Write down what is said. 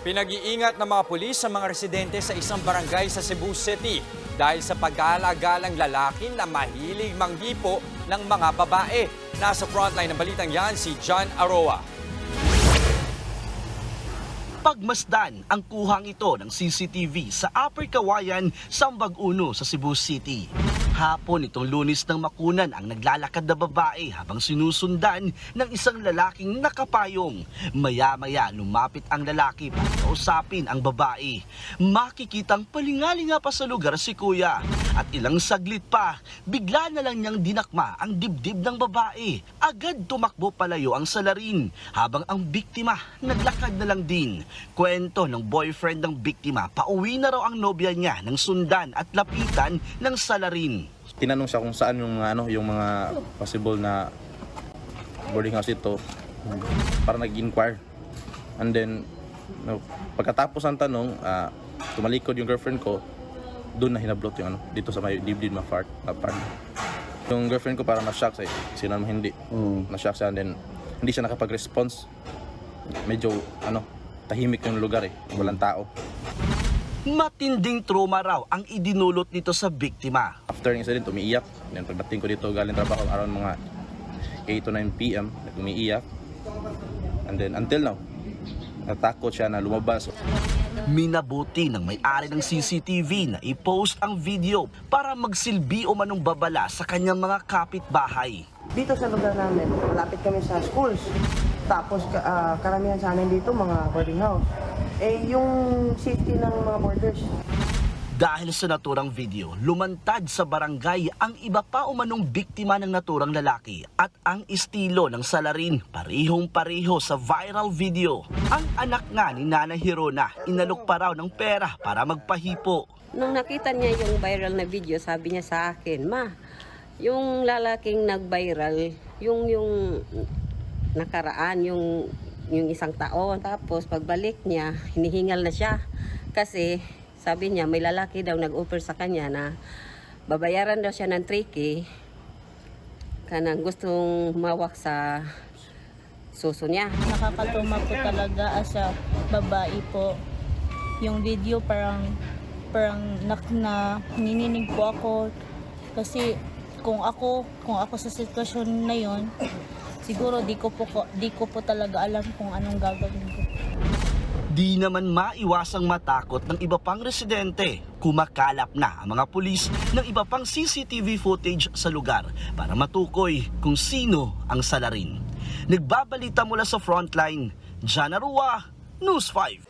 Pinag-iingat ng mga pulis sa mga residente sa isang barangay sa Cebu City dahil sa paggalagalang lalaki na mahilig manghipo ng mga babae. Nasa frontline ng balitang yan si John Aroa. Pagmasdan ang kuhang ito ng CCTV sa Upper Kawayan, Sambag Uno sa Cebu City. Hapon itong lunis ng makunan ang naglalakad na babae habang sinusundan ng isang lalaking nakapayong. Maya-maya lumapit ang lalaki para kausapin ang babae. Makikitang palingalinga pa sa lugar si kuya. At ilang saglit pa, bigla na lang niyang dinakma ang dibdib ng babae. Agad tumakbo palayo ang salarin habang ang biktima naglakad na lang din. Kwento ng boyfriend ng biktima, pauwi na raw ang nobya niya ng sundan at lapitan ng salarin. Tinanong siya kung saan yung mga, ano yung mga possible na boarding house ito para nag-inquire. And then no, pagkatapos ang tanong ah, tumalikod yung girlfriend ko doon na hinablot yung ano dito sa may dibdib na part, na part. yung girlfriend ko parang na-shock sa sino naman hindi? Na-shock siya and then hindi siya nakapag-response. Medyo ano tahimik yung lugar eh. Walang tao Matinding trauma raw ang idinulot nito sa biktima. After ng incident, umiiyak. Then pagdating ko dito galing trabaho around mga 8 to 9 p.m. umiiyak. And then until now, natakot siya na lumabas. Minabuti ng may-ari ng CCTV na i-post ang video para magsilbi o manong babala sa kanyang mga kapitbahay. Dito sa lugar namin, malapit kami sa schools. Tapos ah, karamihan sa amin dito mga boarding house. Eh yung safety ng mga boarders, Dahil sa naturang video, lumantad sa barangay ang iba pa umanong biktima ng naturang lalaki at ang estilo ng salarin parihong pareho sa viral video. Ang anak nga ni Nana Hirona inalok pa raw ng pera para magpahipo. Nung nakita niya yung viral na video, sabi niya sa akin, Ma, yung lalaking nag-viral, yung, yung nakaraan, yung, yung isang taon, tapos pagbalik niya, hinihingal na siya. Kasi, sabi niya, may lalaki daw nag-offer sa kanya na babayaran daw siya ng 3K kanang gustong mawak sa suso niya. nakakatuma po talaga as a babae po. Yung video parang parang nak na nininig po ako kasi kung ako kung ako sa sitwasyon na yon siguro di ko po di ko po talaga alam kung anong gagawin ko. Di naman maiwasang matakot ng iba pang residente. Kumakalap na ang mga pulis ng iba pang CCTV footage sa lugar para matukoy kung sino ang salarin. Nagbabalita mula sa frontline, Jana Rua, News 5.